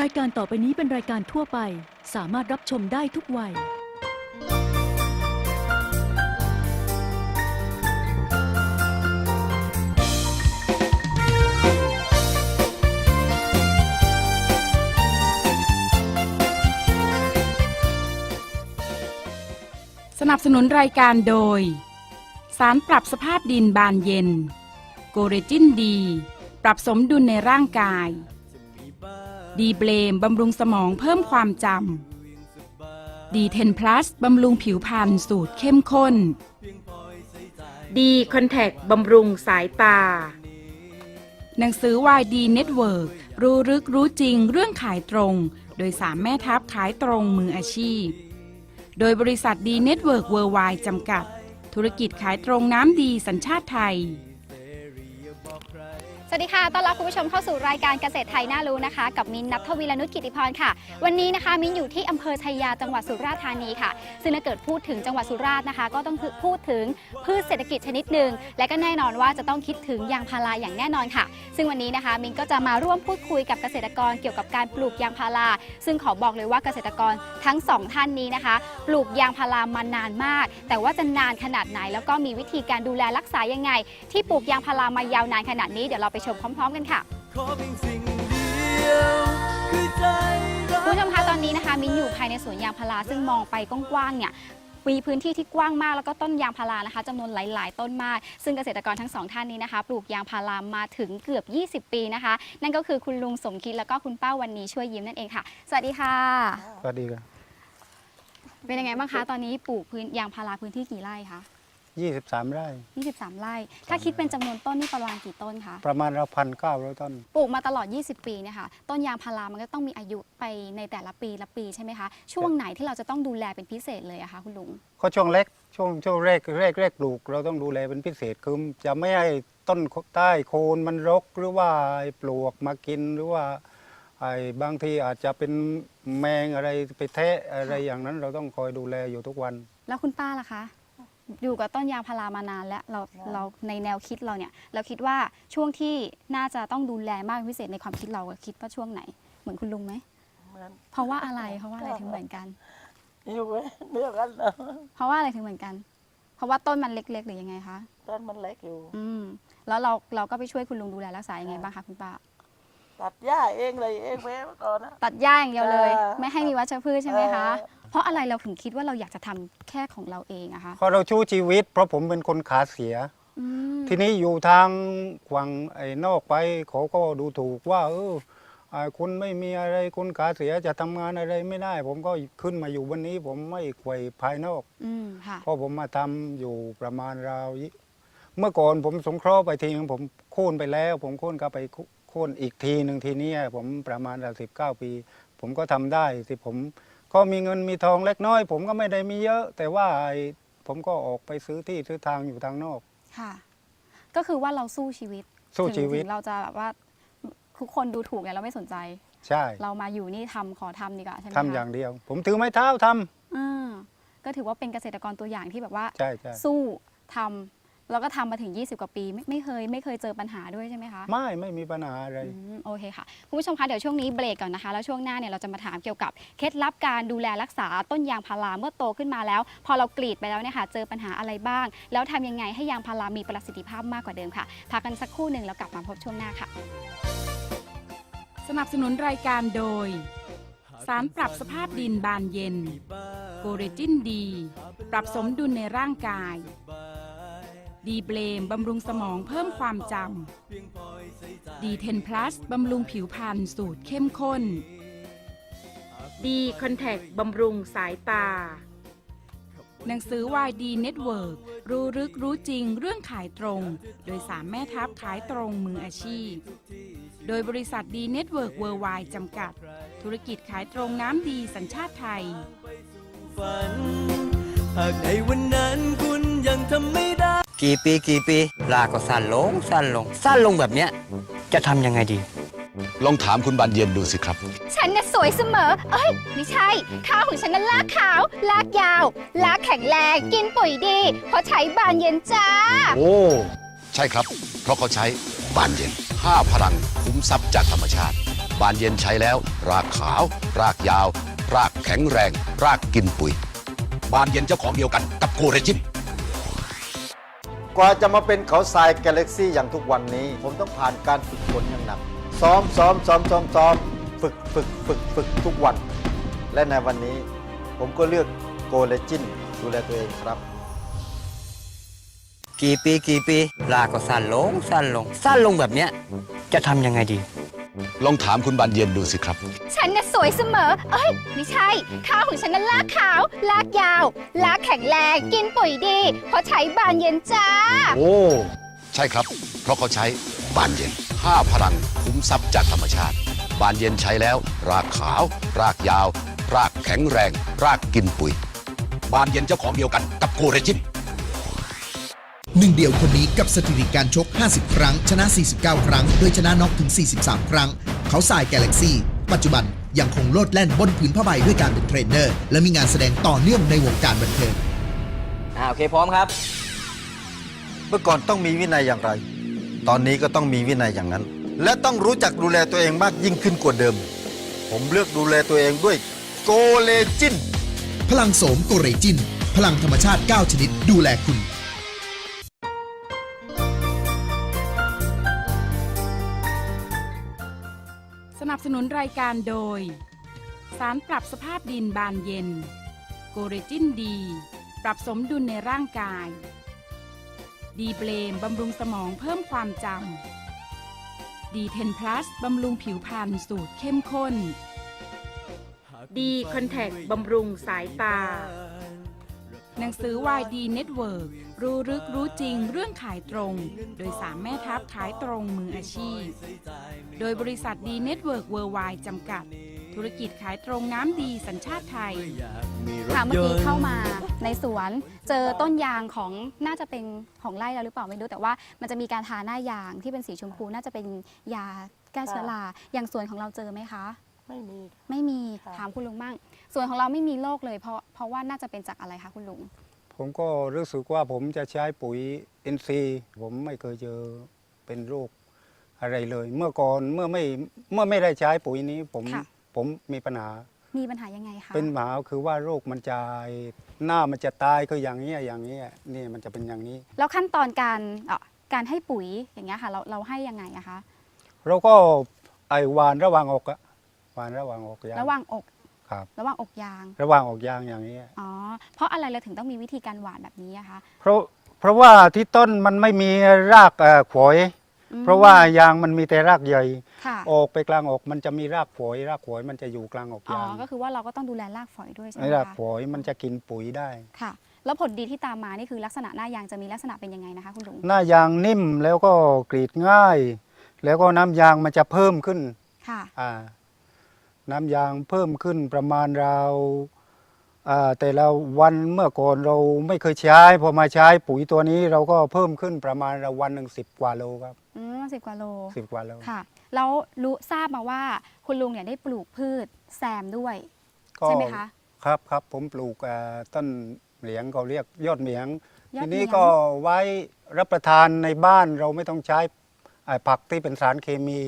รายการต่อไปนี้เป็นรายการทั่วไป สามารถรับชมได้ทุกวัย สนับสนุนรายการโดย สารปรับสภาพดินบานเย็น โกเรจินดี ปรับสมดุลในร่างกาย ดีเบลมบำรุงสมองเพิ่มความจำดีเทนพลัสบำรุงผิวพรรณสูตรเข้มข้น ดีคอนแทคบำรุงสายตา หนังสือวายดีเน็ตเวิร์รู้ลึกรู้จริงเรื่องขายตรง โดยสามแม่ทัพขายตรงมืออาชีพ โดยบริษัทดีเน็ตเวิร์กเวิร์ไวจำกัด ธุรกิจขายตรงน้ำดีสัญชาติไทย สวัสดีค่ะ ต้อนรับคุณผู้ชมเข้าสู่รายการเกษตรไทยน่ารู้นะคะ กับมินท์นัทวีรนุชกิติพรค่ะ วันนี้นะคะมินอยู่ที่อำเภอชัยยาจังหวัดสุราษฎร์ธานีค่ะ ซึ่งถ้าเกิดพูดถึงจังหวัดสุราษฎร์นะคะ ก็ต้องพูดถึงพืชเศรษฐกิจชนิดหนึ่ง และก็แน่นอนว่าจะต้องคิดถึงยางพาราอย่างแน่นอนค่ะ ซึ่งวันนี้นะคะมินก็จะมาร่วมพูดคุยกับเกษตรกรเกี่ยวกับการปลูกยางพารา ซึ่งขอบอกเลยว่าเกษตรกรทั้งสองท่านนี้นะคะ ปลูกยางพารามานานมาก แต่ว่าจะนานขนาดไหน แล้วก็มีวิธีการดูแลรักษายังไง ที่ปลูกยางพารามายาวนานขนาดนี้เดี๋ยวเราไปชมพร้อม ๆ กันค่ะขอเพียงสิ่งเดียวคือใจรักคุณผู้ชมคะตอนนี้นะคะมินอยู่ภายในสวนยางพาราซึ่งมองไปกว้างๆเนี่ยมีพื้นที่ที่กว้างมากแล้วก็ต้นยางพารานะคะจำนวนหลาย ๆ ต้นมาก ซึ่งเกษตรกรทั้งสองท่านนี้นะคะ ปลูกยางพารามาถึงเกือบ 20 ปีนะคะ นั่นก็คือคุณลุงสมคิดแล้วก็คุณป้าวันนี้ช่วยยิ้มนั่นเองค่ะ สวัสดีค่ะ สวัสดีครับเป็นยังไงบ้างคะตอนนี้ปลูกพื้นยางพาราพื้นที่กี่ไร่คะ 23 ไร่ 23 ไร่ ถ้าคิดเป็นจำนวนต้นนี่ประมาณกี่ต้นคะ ประมาณเราพันเก้าร้อยต้น ปลูกมาตลอด 20 ปีเนี่ยค่ะ ต้นยางพารามันก็ต้องมีอายุไปในแต่ละปีละปีใช่ไหมคะ ช่วงไหนที่เราจะต้องดูแลเป็นพิเศษเลยอะคะคุณลุง ก็ช่วงเล็กช่วงช่วงแรกแรกแรกปลูก เราต้องดูแลเป็นพิเศษคือจะไม่ให้ต้นใต้โคนมันรกหรือว่าไอ้ปลวกมากินหรือว่าไอ้บางทีอาจจะเป็นแมงอะไรไปแทะอะไรอย่างนั้น เราต้องคอยดูแลอยู่ทุกวัน แล้วคุณป้าล่ะคะ อยู่กับต้นยางพารามานานแล้วเราเราในแนวคิดเราเนี่ย เราคิดว่าช่วงที่น่าจะต้องดูแลมากเป็นพิเศษในความคิดเราคิดว่าช่วงไหน เหมือนคุณลุงไหมเหมือนเพราะว่าอะไรเพราะว่าอะไรถึงเหมือนกัน อยู่ไว้เดียวกันเนาะเพราะว่าอะไรถึงเหมือนกัน เพราะว่าต้นมันเล็ก ๆ หรือยังไงคะต้นมันเล็กอยู่ อืมแล้วเราเราก็ไปช่วยคุณลุงดูแลรักษายังไงบ้างคะคุณป้าตัดหญ้าเองเลยเองแม่เมื่อก่อนนะตัดหญ้าอย่างเดียวเลยเออไม่ให้มีวัชพืชใช่ไหมคะ เออเพราะอะไรเราถึงคิดว่าเราอยากจะทำแค่ของเราเองอะคะเพราะเราชู้ชีวิต เพราะผมเป็นคนขาเสีย อืมทีนี้อยู่ทางฝั่งไอ้นอกไปเขาก็ดูถูกว่า เอออ่าคุณไม่มีอะไรคุณขาเสียจะทำงานอะไรไม่ได้ ผมก็ขึ้นมาอยู่วันนี้ ผมไม่ไขว่ภายนอก อืมค่ะ เพราะผมมาทำอยู่ประมาณราวยี่เมื่อก่อนผมสงเคราะห์ไปทีนึงผมโค่นไปแล้ว ผมโค่นก็ไปโค่นอีกทีหนึ่งทีเนี้ยผมประมาณราวสิบเก้าปี ผมก็ทำได้สิผม ก็มีเงินมีทองเล็กน้อย ผมก็ไม่ได้มีเยอะ แต่ว่าไอ้ผมก็ออกไปซื้อที่ซื้อทางอยู่ทางนอก ค่ะ ก็คือว่าเราสู้ชีวิตสู้ถึงชีวิต ถึงเราจะแบบว่าทุกคนดูถูกเนี่ยเราไม่สนใจ ใช่เรามาอยู่นี่ทำขอทำดีกว่าใช่ไหมทำคะอย่างเดียว ผมถือไม้เท้าทำอ่าก็ถือว่าเป็นเกษตรกรตัวอย่างที่แบบว่า ใช่ใช่สู้ทำ แล้วก็ทำมาถึง 20 กว่าปีไม่ไม่เคยไม่เคยเจอปัญหาด้วยใช่ไหมคะไม่ไม่มีปัญหาอะไร อืมโอเคค่ะคุณผู้ชมคะเดี๋ยวช่วงนี้เบรกก่อนนะคะ แล้วช่วงหน้าเนี่ยเราจะมาถามเกี่ยวกับเคล็ดลับการดูแลรักษาต้นยางพาราเมื่อโตขึ้นมาแล้ว พอเรากรีดไปแล้วเนี่ยค่ะเจอปัญหาอะไรบ้าง แล้วทำยังไงให้ยางพารามีประสิทธิภาพมากกว่าเดิมค่ะพักกันสักครู่หนึ่งแล้วกลับมาพบช่วงหน้าค่ะ สนับสนุนรายการโดย สารปรับสภาพดินบานเย็น โกเรจินดี ปรับสมดุลในร่างกาย ดีเบลมบำรุงสมองเพิ่มความจำดีเทนพลัสบำรุงผิวพรรณสูตรเข้มข้น ดีคอนแทคบำรุงสายตา หนังสือวายดีเน็ตเวิร์รู้ลึกรู้จริงเรื่องขายตรง โดยสามแม่ทัพขายตรงมืออาชีพ โดยบริษัทดีเน็ตเวิร์กเวิร์ไวจำกัด ธุรกิจขายตรงน้ำดีสัญชาติไทยหากในวันนั้นคุณยังทำไม่ได้ กี่ปีกี่ปีลาก็สั้นลงสั้นลง สั้นลงแบบเนี้ย จะทำยังไงดี ลองถามคุณบานเย็นดูสิครับ ฉันน่ะสวยเสมอ เอ้ย ไม่ใช่ข้าวของฉันนั้นลากขาว ลากยาว ลากแข็งแรง กินปุ๋ยดี เพราะใช้บานเย็นจ้า โอ้ ใช่ครับ เพราะเขาใช้บานเย็นห้าพลังคุ้มทรัพย์จากธรรมชาติบบานเย็นใช้แล้ว รากขาว รากยาว รากแข็งแรง รากกินปุ๋ย บานเย็นเจ้าของเดียวกันกับโกเรจิน กว่าจะมาเป็นเขาทรายกาแล็กซี่อย่างทุกวันนี้ ผมต้องผ่านการฝึกฝนอย่างหนัก ซ้อมซ้อมซ้อมซ้อมซ้อมฝึกฝึกฝึกฝึกทุกวัน และในวันนี้ ผมก็เลือกโกเลจินดูแลตัวเองครับ กี่ปีกี่ปีลากก็สั้นลงสั้นลงสั้นลงแบบเนี้ยจะทำยังไงดี ลองถามคุณบานเย็นดูสิครับ ฉันน่ะสวยเสมอ เอ้ย ไม่ใช่ข้าวของฉันนั้นลากขาว ลากยาว ลากแข็งแรง กินปุ๋ยดี เพราะใช้บานเย็นจ้า โอ้ ใช่ครับ เพราะเขาใช้บานเย็นห้าพลังคุ้มทรัพย์จากธรรมชาติ บานเย็นใช้แล้ว รากขาว รากยาว รากแข็งแรง รากกินปุ๋ย บานเย็นเจ้าของเดียวกันกับโกเรจิน หนึ่งเดียวคนนี้กับสถิติการชก 50 ครั้ง ชนะ 49 ครั้ง โดยชนะน็อกถึง 43 ครั้ง เขาสายกาแล็กซี่ ปัจจุบันยังคงโลดแล่นบนผืนผ้าใบด้วยการเป็นเทรนเนอร์ และมีงานแสดงต่อเนื่องในวงการบันเทิง อ่าโอเคพร้อมครับ เมื่อก่อนต้องมีวินัยอย่างไร ตอนนี้ก็ต้องมีวินัยอย่างนั้น และต้องรู้จักดูแลตัวเองมากยิ่งขึ้นกว่าเดิม ผมเลือกดูแลตัวเองด้วยโกเลจิน พลังโสมโกเรจิน พลังธรรมชาติ 9 ชนิด ดูแลคุณ สนับสนุนรายการโดย สารปรับสภาพดินบานเย็น โกเรจินดี ปรับสมดุลในร่างกาย ดีเบลมบำรุงสมองเพิ่มความจำ ดีเทนพลัสบำรุงผิวพรรณสูตรเข้มข้น ดีคอนแทคบำรุงสายตา หนังสือวายดีเน็ตเวิร์รู้ลึกรู้จริงเรื่องขายตรง โดยสามแม่ทัพขายตรงมืออาชีพ โดยบริษัทดีเน็ตเวิร์กเวิร์ไวจำกัด ธุรกิจขายตรงน้ำดีสัญชาติไทย ค่ะเมื่อกี้เข้ามาในสวนเจอต้นยางของน่าจะเป็นของไร่เราหรือเปล่าไม่รู้แต่ว่ามันจะมีการทาหน้ายางที่เป็นสีชมพูน่าจะเป็นยาแก้เชื้อราอย่างสวนของเราเจอไหมคะ ไม่มีไม่มีค่ะ ถามคุณลุงบ้างสวนของเราไม่มีโรคเลยเพราะเพราะว่าน่าจะเป็นจากอะไรคะคุณลุง ผมก็รู้สึกว่าผมจะใช้ปุ๋ยอินทรีย์ผมไม่เคยเจอเป็นโรคอะไรเลย เมื่อก่อนเมื่อไม่เมื่อไม่ได้ใช้ปุ๋ยนี้ผมค่ะ ผมมีปัญหา มีปัญหายังไงคะเป็นปัญหาคือว่าโรคมันจะหน้ามันจะตายคืออย่างนี้ยอย่างนี้ยนี่มันจะเป็นอย่างนี้ แล้วขั้นตอนการเอ่อการให้ปุ๋ยอย่างเงี้ยค่ะ เราเราให้ยังไงอะคะ เราก็ไอหวานระหว่างอกอะห วานระหว่างอกยางระหว่างอกครับ ระหว่างอกยาง ระหว่างอกยางอย่างนี้ยอ๋อ เพราะอะไรเราถึงต้องมีวิธีการหว่านแบบนี้อะคะ เพราะเพราะว่าที่ต้นมันไม่มีรากเอ่อฝอยอืมเพราะว่ายางมันมีแต่รากใหญ่ค่ะ ออกไปกลางอกมันจะมีรากฝอย รากฝอยมันจะอยู่กลางอกอ๋อ ยางก็คือว่าเราก็ต้องดูแลรากฝอยด้วยใช่ไหมไอ้รากคะ ฝอยมันจะกินปุ๋ยได้ ค่ะ แล้วผลดีที่ตามมา นี่คือลักษณะหน้ายางจะมีลักษณะเป็นยังไงนะคะ คุณลุง หน้ายางนิ่มแล้วก็กรีดง่าย แล้วก็น้ำยางมันจะเพิ่มขึ้นค่ะ อ่า น้ำยางเพิ่มขึ้นประมาณราวอ่าแต่ละวันเมื่อก่อนเราไม่เคยใช้ พอมาใช้ปุ๋ยตัวนี้เราก็เพิ่มขึ้นประมาณละวันหนึ่งสิบกว่าโลครับอืมสิบกว่าโลสิบกว่าโลค่ะแล้วรู้ทราบมาว่าคุณลุงเนี่ยได้ปลูกพืชแซมด้วยก็ใช่ไหมคะครับครับผมปลูกอ่าต้นเหลียงเขาเรียกยอดเหมียงยอดทีเหมีนี้ยงก็ไว้รับประทานในบ้านเราไม่ต้องใช้อ่าผักที่เป็นสารเคมี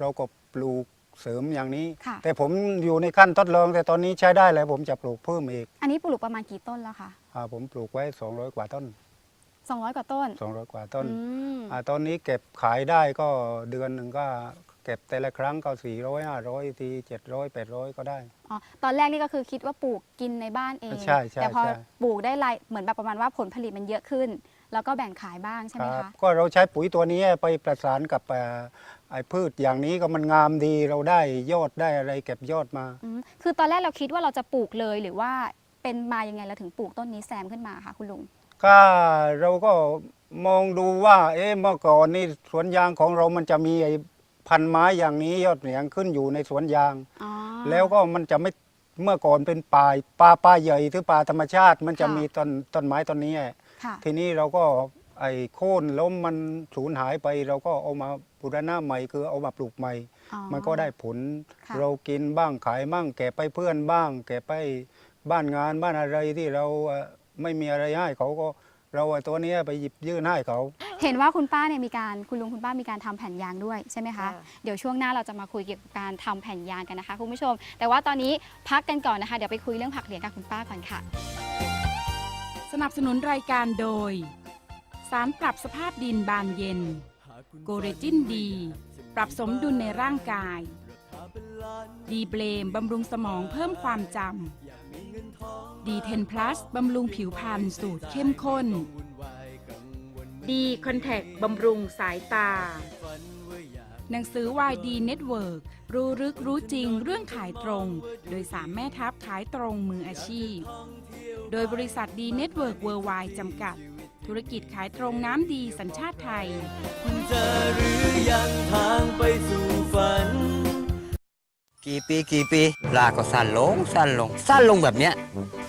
เราก็ปลูก เสริมอย่างนี้ ค่ะ แต่ผมอยู่ในขั้นทดลอง แต่ตอนนี้ใช้ได้แล้วผมจะปลูกเพิ่มอีกอันนี้ปลูกประมาณกี่ต้นแล้วคะอ่าผมปลูกไว้ 200 กว่าต้น 200 กว่าต้น200 กว่าต้นอืมอ่าตอนนี้เก็บขายได้ก็เดือนหนึ่งก็เก็บแต่ละครั้งก็ 400 500ที700 800 ก็ได้ อ๋อตอนแรกนี่ก็คือคิดว่าปลูกกินในบ้านเอง ใช่ใช่แต่พอใช่ ปลูกได้รายเหมือนแบบประมาณว่าผลผลิตมันเยอะขึ้น แล้วก็แบ่งขายบ้างใช่ไหมครัคะก็เราใช้ปุ๋ยตัวนี้ไปประสานกับเอ่อไอ้พืชอย่างนี้ก็มันงามดีเราได้ยอดได้อะไรเก็บยอดมาอืมคือตอนแรกเราคิดว่าเราจะปลูกเลยหรือว่าเป็นมายังไงเราถึงปลูกต้นนี้แซมขึ้นมาคะคุณลุงก็เราก็มองดูว่า เอ๊ะเมื่อก่อนนี่สวนยางของเรามันจะมีไอ้พันไม้อย่างนี้ยอดเหนียงขึ้นอยู่ในสวนยางอ๋อแล้วก็มันจะไม่เมื่อก่อนเป็นป่าป่าป่าใหญ่หรือป่าธรรมชาติ มันจะค่ะมีต้นต้นไม้ต้นนี้ค่ะ ทีนี้เราก็ไอ้โค่นล้มมันสูญหายไป เราก็เอามาบูรณะใหม่คือเอามาปลูกใหม่อ๋อมันก็ได้ผลค่ะเรากินบ้างขายบ้างแก่ไปเพื่อนบ้าง แก่ไปบ้านงานบ้านอะไรที่เราเอ่อไม่มีอะไรให้เขาก็เราเอาตัวเนี้ยไปหยิบยื่นให้เขา เห็นว่าคุณป้าเนี่ยมีการคุณลุงคุณป้ามีการทำแผ่นยางด้วยใช่ไหมคะค่ะเดี๋ยวช่วงหน้าเราจะมาคุยเกี่ยวกับการทำแผ่นยางกันนะคะคุณผู้ชม แต่ว่าตอนนี้พักกันก่อนนะคะ เดี๋ยวไปคุยเรื่องผักเหลียงกับคุณป้าก่อนค่ะ สนับสนุนรายการโดย สารปรับสภาพดินบานเย็น โกเรจินดี ปรับสมดุลในร่างกาย ดีเบลมบำรุงสมองเพิ่มความจำดีเทนพลัสบำรุงผิวพรรณสูตรเข้มข้น ดีคอนแทคบำรุงสายตา หนังสือวายดีเน็ตเวิร์กรู้ลึกรู้จริงเรื่องขายตรง โดยสามแม่ทัพขายตรงมืออาชีพ โดยบริษัทดีเน็ตเวิร์กเวิร์ไวจำกัด ธุรกิจขายตรงน้ำดีสัญชาติไทยคุณเจอหรือยังทางไปสู่ฝัน กี่ปีกี่ปีลาก็สั้นลงสั้นลงสั้นลงแบบเนี้ย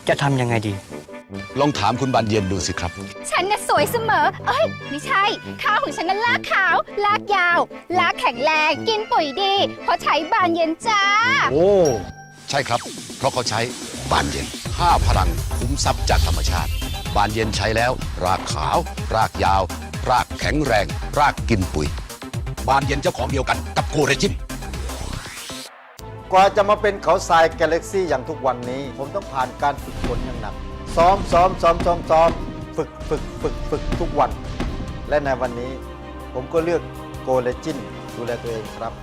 จะทำยังไงดี ลองถามคุณบานเย็นดูสิครับ ฉันน่ะสวยเสมอ เอ้ย ไม่ใช่ ข้าวของฉันนั้นลากขาว ลากยาว ลากแข็งแรง กินปุ๋ยดี เพราะใช้บานเย็นจ้า โอ้ ใช่ครับ เพราะเขาใช้บานเย็น 5พลังคุ้มทรัพย์จากธรรมชาติ บานเย็นใช้แล้ว รากขาว รากยาว รากแข็งแรง รากกินปุ๋ย บานเย็นเจ้าของเดียวกันกับโกเรจินกว่าจะมาเป็นเขาทรายกาแล็กซี่อย่างทุกวันนี้ ผมต้องผ่านการฝึกฝนอย่างหนัก ซ้อมซ้อมซ้อมซ้อมซ้อมฝึกฝึกฝึกฝึกทุกวัน และในวันนี้ ผมก็เลือกโกเลจินดูแลตัวเองครับ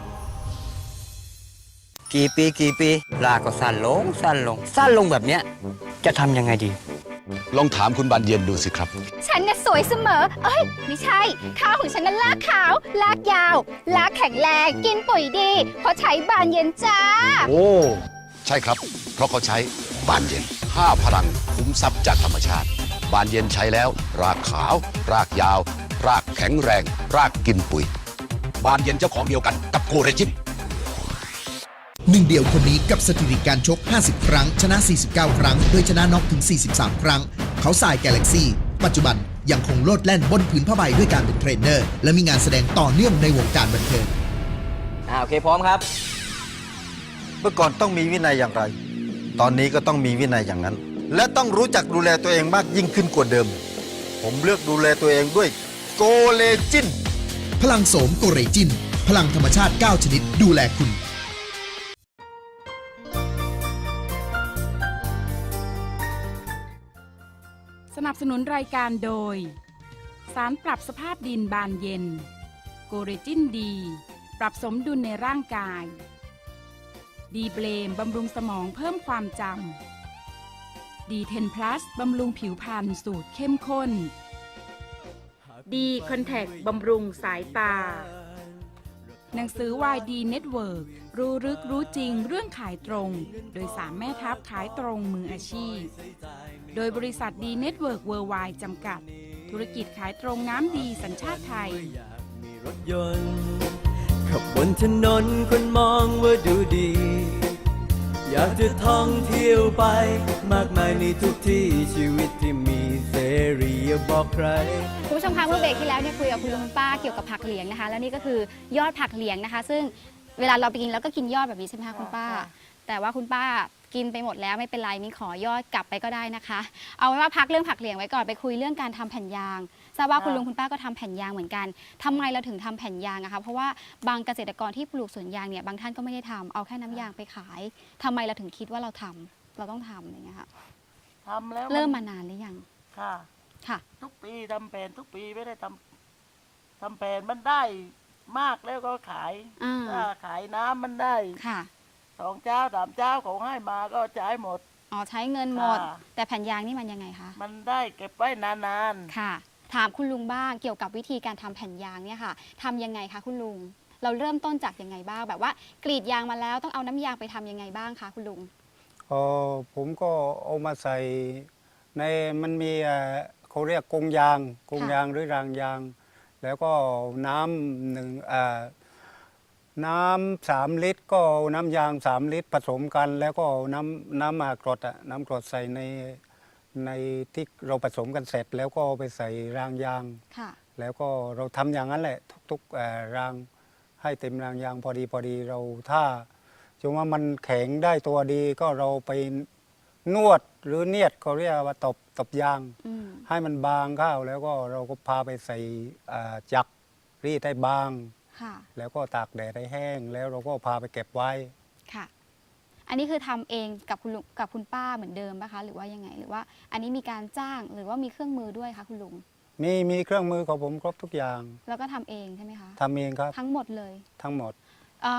กี่ปีกี่ปีลาก็สั้นลงสั้นลงสั้นลงแบบเนี้ย จะทำยังไงดี ลองถามคุณบานเย็นดูสิครับ ฉันน่ะสวยเสมอ เอ้ย ไม่ใช่ ข้าวของฉันนั้นลากขาว ลากยาว ลากแข็งแรง กินปุ๋ยดี เพราะใช้บานเย็นจ้า โอ้ ใช่ครับ เพราะเขาใช้บานเย็น5พลังคุ้มทรัพย์จากธรรมชาติ บานเย็นใช้แล้ว รากขาว รากยาว รากแข็งแรง รากกินปุ๋ย บานเย็นเจ้าของเดียวกันกับโกเรจิน หนึ่งเดียวคนนี้กับสถิติการชก 50 ครั้ง ชนะ 49 ครั้ง โดยชนะน็อกถึง 43 ครั้ง เขาสายแก a ล็กซี่ ปัจจุบันยังคงโลดแล่นบนผืนผ้าใบด้วยการเป็นเทรนเนอร์ และมีงานแสดงต่อเนื่องในวงการบันเทิง อ่าโอเคพร้อมครับ เมื่อก่อนต้องมีวินัยอย่างไร ตอนนี้ก็ต้องมีวินัยอย่างนั้น และต้องรู้จักดูแลตัวเองมากยิ่งขึ้นกว่าเดิม ผมเลือกดูแลตัวเองด้วยโกเลจิน พลังโสมโกเรจิน พลังธรรมชาติ 9 ชนิดดูแลคุณ สนับสนุนรายการโดย สารปรับสภาพดินบานเย็น โกเรจินดี ปรับสมดุลในร่างกาย ดีเบลมบำรุงสมองเพิ่มความจำ ดีเทนพลัสบำรุงผิวพรรณสูตรเข้มข้น ดีคอนแทคบำรุงสายตา หนังสือวายดีเน็ตเวิร์รู้ลึกรู้จริงเรื่องขายตรง โดยสามแม่ทัพขายตรงมืออาชีพ โดยบริษัทดีเน็ตเวิร์กเวิร์ไวจำกัด ธุรกิจขายตรงน้ำดีสัญชาติไทยขับบนถนนคนมองว่าดูดี อยากจะท่องเที่ยวไป มากมายในทุกที่ชีวิตที่มีเสรีอย่าบอกใคร คุณผู้ชมคะเมื่อเบรกที่แล้วเนี่ยคุยกับคุณลุงคุณป้าเกี่ยวกับผักเหลียงนะคะ แล้วนี่ก็คือยอดผักเหลียงนะคะ ซึ่งเวลาเราไปกินแล้วก็กินยอดแบบนี้ใช่ไหมคะคุณป้า แต่ว่าคุณป้ากินไปหมดแล้วไม่เป็นไรนี่ขอยอดกลับไปก็ได้นะคะ เอาเป็นว่าพักเรื่องผักเหลียงไว้ก่อนไปคุยเรื่องการทำแผ่นยาง ทราบว่าคุณลุงคุณป้าก็ทำแผ่นยางเหมือนกันทำไมเราถึงทำแผ่นยางอะคะเพราะว่าบางเกษตรกรที่ปลูกสวนยางเนี่ยบางท่านก็ไม่ได้ทำเอาแค่น้ำยางไปขายทำไมเราถึงคิดว่าเราทำเราต้องทำอย่างเงี้ยค่ะทำแล้วเริ่มมานานหรือยังค่ะค่ะ ทุกปีทำแผนทุกปีไม่ได้ทำทำแผนมันได้มากแล้วก็ขายอ่าถ้าขายน้ำมันได้ค่ะสองเจ้าสามเจ้าเขาให้มาก็จ่ายหมดอ๋อใช้เงินหมดค่ะแต่แผ่นยางนี่มันยังไงคะ มันได้เก็บไว้นานค่ะ ถามคุณลุงบ้างเกี่ยวกับวิธีการทำแผ่นยางเนี่ยค่ะทำยังไงคะคุณลุง เราเริ่มต้นจากยังไงบ้าง แบบว่ากรีดยางมาแล้วต้องเอาน้ำยางไปทำยังไงบ้างคะคุณลุงเออผมก็เอามาใส่ในมันมีเขาเรียกกรงยางกรงยางหรือรางยาง แล้วก็น้ำหนึ่งน้ำสามลิตร ก็น้ำยางสามลิตรผสมกัน แล้วก็น้ำน้ำมากรดอะน้ำกรดใส่ใน ในที่เราผสมกันเสร็จ แล้วก็เอาไปใส่รางยาง ค่ะ แล้วก็เราทำอย่างนั้นแหละ ทุกๆเอ่อรางให้เต็มรางยางพอดีพอดีเราถ้าจงว่ามันแข็งได้ตัวดีก็เราไปนวดหรือเนียดเขาเรียกว่าตบตบยาง อืม ให้มันบางข้าวแล้วก็เราก็พาไปใส่อ่าจักรรีดให้บาง ค่ะ แล้วก็ตากแดดให้แห้ง แล้วเราก็พาไปเก็บไว้ ค่ะ อันนี้คือทำเองกับคุณลุงกับคุณป้าเหมือนเดิมปะคะ หรือว่ายังไง หรือว่าอันนี้มีการจ้างหรือว่ามีเครื่องมือด้วยคะคุณลุง มีมีเครื่องมือของผมครบทุกอย่าง แล้วก็ทำเองใช่ไหมคะทำเองครับ ทั้งหมดเลย ทั้งหมดอ่า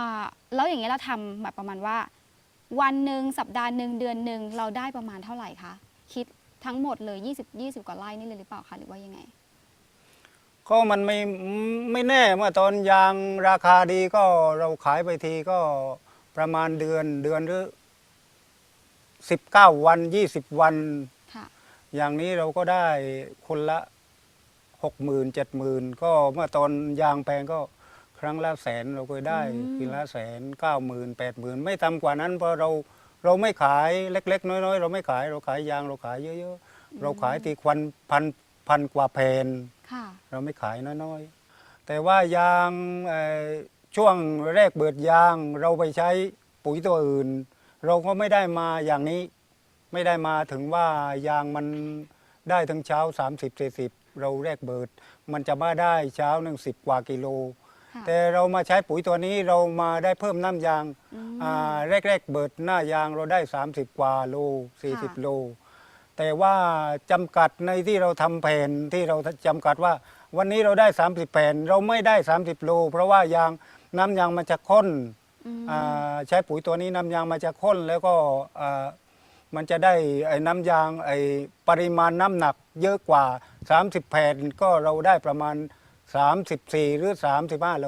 แล้วอย่างเงี้ยเราทำแบบประมาณว่า วันหนึ่งสัปดาห์หนึ่งเดือนหนึ่งเราได้ประมาณเท่าไหร่คะคิดทั้งหมดเลย 20 20 กว่าไร่นี่เลยหรือเปล่าคะหรือว่ายังไง ก็มันไม่ไม่แน่เมื่อตอนยางราคาดีก็เราขายไปทีก็ ประมาณเดือนเดือนหรือสิบเก้าวันยี่สิบวัน ค่ะ อย่างนี้เราก็ได้คนละหกหมื่นเจ็ดหมื่นก็เมื่อตอนยางแพงก็ครั้งละแสนเราเคยได้อืม ทีละแสนเก้าหมื่นแปดหมื่นไม่ต่ำกว่านั้นเพราะเราเราไม่ขายเล็ก ๆ น้อย ๆ เราไม่ขายเราขายยางเราขายเยอะๆ เราขายทีควันพันพันกว่าแผ่น ค่ะ เราไม่ขายน้อยๆ แต่ว่ายางเอ่อ ช่วงแรกเบิดยางเราไปใช้ปุ๋ยตัวอื่น เราก็ไม่ได้มาอย่างนี้ ไม่ได้มาถึงว่ายางมันได้ทั้งเช้า 30 40 เราแรกเบิด มันจะมาได้เช้าหนึ่งสิบกว่ากิโล ค่ะแต่เรามาใช้ปุ๋ยตัวนี้เรามาได้เพิ่มน้ำยางอืม อ่าแรกๆเบิดหน้ายางเราได้ 30 กว่าโลค่ะ40 โล แต่ว่าจำกัดในที่เราทำแผ่นที่เราจำกัดว่า วันนี้เราได้ 30 แผ่นเราไม่ได้ 30 โล เพราะว่ายาง น้ำยางมันจะข้นอืมอ่าใช้ปุ๋ยตัวนี้น้ำยางมันจะข้นแล้วก็อ่ามันจะได้ไอ้น้ำยางไอ้ปริมาณน้ำหนักเยอะกว่า 30แผ่นก็เราได้ประมาณ 34 หรือ 35โล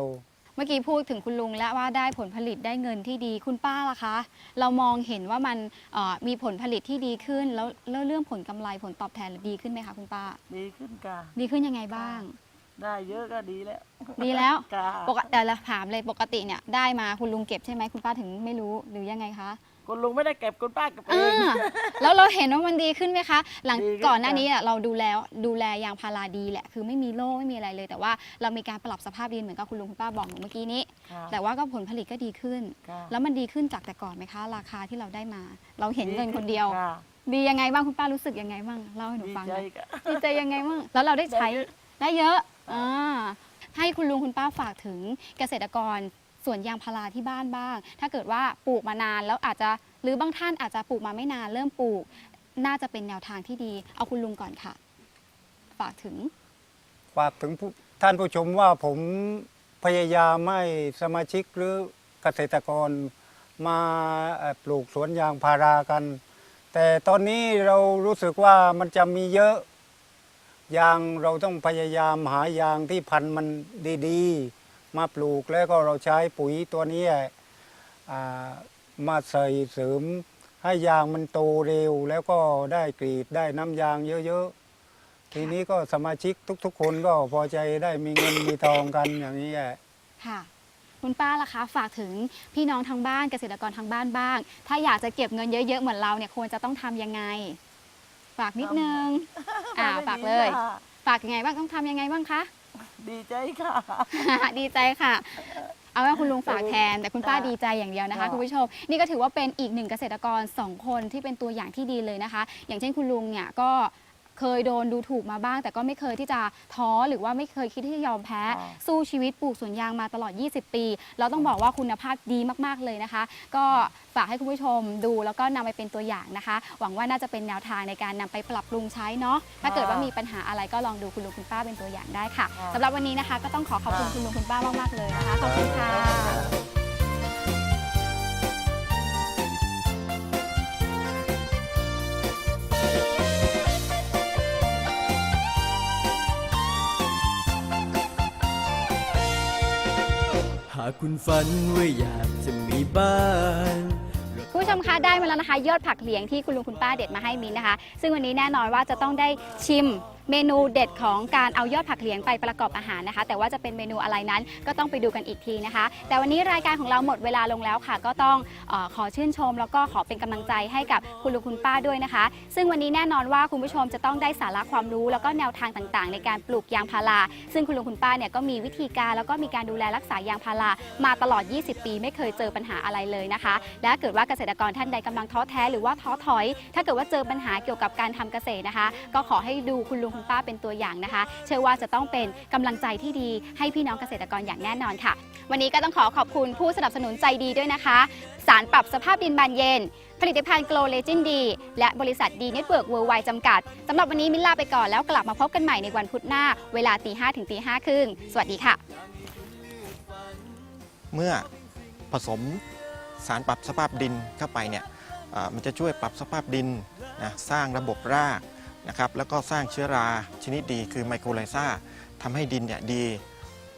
เมื่อกี้พูดถึงคุณลุงแล้วว่าได้ผลผลิตได้เงินที่ดีคุณป้าล่ะคะ เรามองเห็นว่ามันเอ่อมีผลผลิตที่ดีขึ้น แล้วแล้วเรื่องผลกำไรผลตอบแทนดีขึ้นไหมคะคุณป้า ดีขึ้นค่ะ ดีขึ้นยังไงบ้าง ได้เยอะก็ดีแล้วดีแล้วค่ะปกติแต่ละถามเลยปกติเนี่ยได้มาคุณลุงเก็บใช่ไหมคุณป้าถึงไม่รู้หรือยังไงคะคุณลุงไม่ได้เก็บคุณป้าเก็บเออ่าง แล้วเราเห็นว่ามันดีขึ้นไหมคะ หลังดีขึ้น ก่อนหน้านี้ค่ะอะเราดูแลดูแลยางพาราดีแหละคือไม่มีโรคไม่มีอะไรเลย แต่ว่าเรามีการปรับสภาพดินเหมือนกับคุณลุงคุณป้าบอกหนูเมื่อกี้นี้ ค่ะแต่ว่าก็ผลผลิตก็ดีขึ้น ค่ะแล้วมันดีขึ้นจากแต่ก่อนไหมคะ ราคาที่เราได้มา เราเห็นเงินคนเดียว ค่ะดียังไงบ้างคุณป้ารู้สึกยังไงบ้างเล่าให้หนูดีฟังใจหน่อยค่ะดีใจยังไงบ้างแล้วเราได้ใช้ได้เยอะได้เย อ่าให้คุณลุงคุณป้าฝากถึงเกษตรกรสวนยางพาราที่บ้านบ้าง ถ้าเกิดว่าปลูกมานานแล้วอาจจะหรือบางท่านอาจจะปลูกมาไม่นานเริ่มปลูก น่าจะเป็นแนวทางที่ดี เอาคุณลุงก่อนค่ะ ฝากถึง ฝากถึงผู้ท่านผู้ชมว่าผมพยายามให้สมาชิกหรือเกษตรกรมาเอ่อปลูกสวนยางพารากัน แต่ตอนนี้เรารู้สึกว่ามันจะมีเยอะ ยางเราต้องพยายามหายางที่พันธุ์มันดีๆ มาปลูกแล้วก็เราใช้ปุ๋ยตัวนี้อ่ามาใส่เสริม ให้ยางมันโตเร็ว แล้วก็ได้กรีดได้น้ำยางเยอะๆ ทีนี้ก็สมาชิกทุกๆ คนก็พอใจได้มีเงินมีทองกันอย่างนี้แหละค่ะคุณป้าล่ะคะ ฝากถึงพี่น้องทางบ้านเกษตรกรทางบ้านบ้าง ถ้าอยากจะเก็บเงินเยอะๆ เหมือนเราเนี่ยควรจะต้องทำยังไง ฝากนิดนึงาไม่ฝากดีเลย ค่ะฝากยังไงบ้างต้องทำยังไงบ้างคะ ดีใจค่ะ ดีใจค่ะ เอาไว้คุณลุงฝากแทนแต่คุณป้าค่ะดีใจอย่างเดียวนะคะค่ะ คุณผู้ชมนี่ก็ถือว่าเป็นอีกหนึ่งเกษตรกรสองคนที่เป็นตัวอย่างที่ดีเลยนะคะ อย่างเช่นคุณลุงเนี่ยก็ เคยโดนดูถูกมาบ้าง แต่ก็ไม่เคยที่จะท้อหรือว่าไม่เคยคิดที่จะยอมแพ้ค่ะสู้ชีวิตปลูกสวนยางมาตลอด 20 ปี เราต้องบอกว่าคุณภาพดีมาก ๆ เลยนะคะ ก็ฝากให้คุณผู้ชมดูแล้วก็นำไปเป็นตัวอย่างนะคะ หวังว่าน่าจะเป็นแนวทางในการนำไปปรับปรุงใช้เนาะ ถ้าเกิดว่ามีปัญหาอะไรก็ลองดูคุณลุงคุณป้าเป็นตัวอย่างได้ค่ะค่ะสำหรับวันนี้นะคะ ก็ต้องขอขอบคุณค่ะคุณลุงคุณป้ามากๆเลยนะคะ ขอบคุณค่ะ คุณฝันว่าอยากจะมีบ้านคุณผู้ชมคะได้มาแล้วนะคะ ยอดผักเหลียงที่คุณลุงคุณป้าเด็ดมาให้มินนะคะ ซึ่งวันนี้แน่นอนว่าจะต้องได้ชิม เมนูเด็ดของการเอายอดผักเหลียงไปประกอบอาหารนะคะ แต่ว่าจะเป็นเมนูอะไรนั้นก็ต้องไปดูกันอีกทีนะคะ แต่วันนี้รายการของเราหมดเวลาลงแล้วค่ะ ก็ต้องอขอชื่นชม แล้วก็ขอเป็นกำลังใจให้กับคุณลุงคุณป้าด้วยนะคะ ซึ่งวันนี้แน่นอนว่าคุณผู้ชมจะต้องได้สาระความรู้ แล้วก็แนวทางต่างๆ ในการปลูกยางพาราซึ่งคุณลุงคุณป้าเนี่ยก็มีวิธีการแล้วก็มีการดูแลรักษายางพารามาตลอด 20 ปี ไม่เคยเจอปัญหาอะไรเลยนะคะ และเกิดว่าเกษตรกรท่านใดกำลังท้อแท้หรือว่าท้อถอย ถ้าเกิดว่าเจอปัญหาเกี่ยวกับการทำเกษตรนะคะ ก็ขอให้ดูคุณลุงคุณป้าเป็นตัวอย่างนะคะ เชื่อว่าจะต้องเป็นกำลังใจที่ดีให้พี่น้องเกษตรกรอย่างแน่นอนค่ะ วันนี้ก็ต้องขอขอบคุณผู้สนับสนุนใจดีด้วยนะคะ สารปรับสภาพดินบานเย็น ผลิตภัณฑ์โกลเลจินดี และบริษัทดีเน็ตเวิร์กเวิร์ไวจำกัดสำหรับวันนี้มิลลาไปก่อนแล้วกลับมาพบกันใหม่ในวันพุธหน้า เวลาตีห้ถึงตีห้าครึ่งสวัสดีค่ะ เมื่อผสมสารปรับสภาพดินเข้าไปเนี่ยมันจะช่วยปรับสภาพดินนะสร้างระบบราก นะครับแล้วก็สร้างเชื้อราชนิดดีคือไมโครไลซาทำให้ดินเนี่ยดี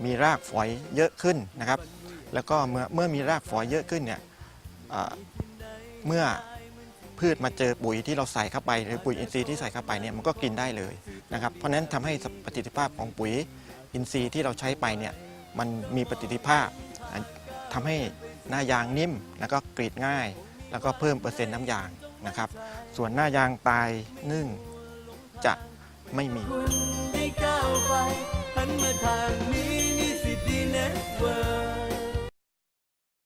มีรากฝอยเยอะขึ้นนะครับ แล้วก็เมื่อเมื่อมีรากฝอยเยอะขึ้นเนี่ยเมื่อพืชมาเจอปุ๋ยที่เราใส่เข้าไป หรือปุ๋ยอินทรีย์ที่ใส่เข้าไปเนี่ยมันก็กินได้เลยนะครับ เพราะฉะนั้นทำให้ประสิทธิภาพของปุ๋ยอินทรีย์ที่เราใช้ไปเนี่ยมันมีประสิทธิภาพทำให้หน้ายางนิ่มแล้วก็กรีดง่าย แล้วก็เพิ่มเปอร์เซ็นต์น้ำยางนะครับ ส่วนหน้ายางตายนึ่ง จะไม่มี คุณได้ก้าวไปหันมาทางนี้นี่สิดีเน็ตเวิร์